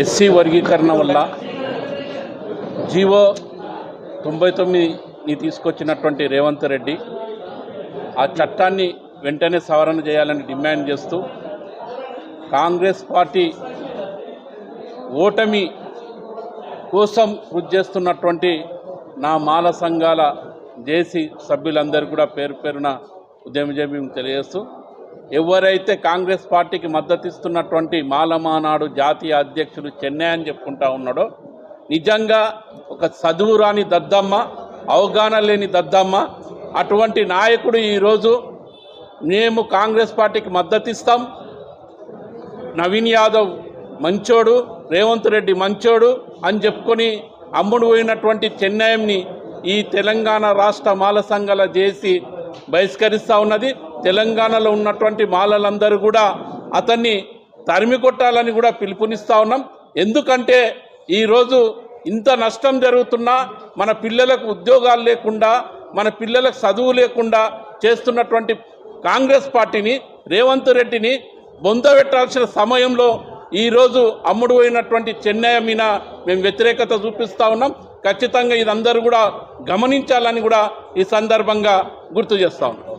SC వర్గీకరణ వల్ల GO తొంభై తొమ్మిదిని తీసుకొచ్చినటువంటి రేవంత్ రెడ్డి ఆ చట్టాన్ని వెంటనే సవరణ చేయాలని డిమాండ్ చేస్తూ కాంగ్రెస్ పార్టీ ఓటమి కోసం కృషి చేస్తున్నటువంటి నా మాల సంఘాల జేసీ సభ్యులందరూ కూడా పేరు పేరున ఉద్యమజీవి తెలియజేస్తూ ఎవరైతే కాంగ్రెస్ పార్టీకి మద్దతిస్తున్నటువంటి మాలమానాడు జాతీయ అధ్యక్షుడు చెన్నై అని చెప్పుకుంటా ఉన్నాడో నిజంగా ఒక చదువు రాని దద్దమ్మ అవగాహన లేని దద్దమ్మ అటువంటి నాయకుడు ఈరోజు మేము కాంగ్రెస్ పార్టీకి మద్దతిస్తాం. నవీన్ యాదవ్ మంచోడు రేవంత్ రెడ్డి మంచోడు అని చెప్పుకొని అమ్ముడు పోయినటువంటి చెన్నైని ఈ తెలంగాణ రాష్ట్ర మాల సంఘాల చేసి బహిష్కరిస్తూ ఉన్నది. తెలంగాణలో ఉన్నటువంటి మాలలందరూ కూడా అతన్ని తరిమి కొట్టాలని కూడా పిలుపునిస్తూ ఉన్నాం. ఎందుకంటే ఈరోజు ఇంత నష్టం జరుగుతున్నా మన పిల్లలకు ఉద్యోగాలు లేకుండా మన పిల్లలకు చదువు లేకుండా చేస్తున్నటువంటి కాంగ్రెస్ పార్టీని రేవంత్ రెడ్డిని బొందబెట్టాల్సిన సమయంలో ఈరోజు అమ్ముడు పోయినటువంటి చెన్నై మీద మేము వ్యతిరేకత చూపిస్తూ ఉన్నాం. ఖచ్చితంగా ఇదందరూ కూడా గమనించాలని కూడా ఈ సందర్భంగా గుర్తు చేస్తా ఉన్నాం.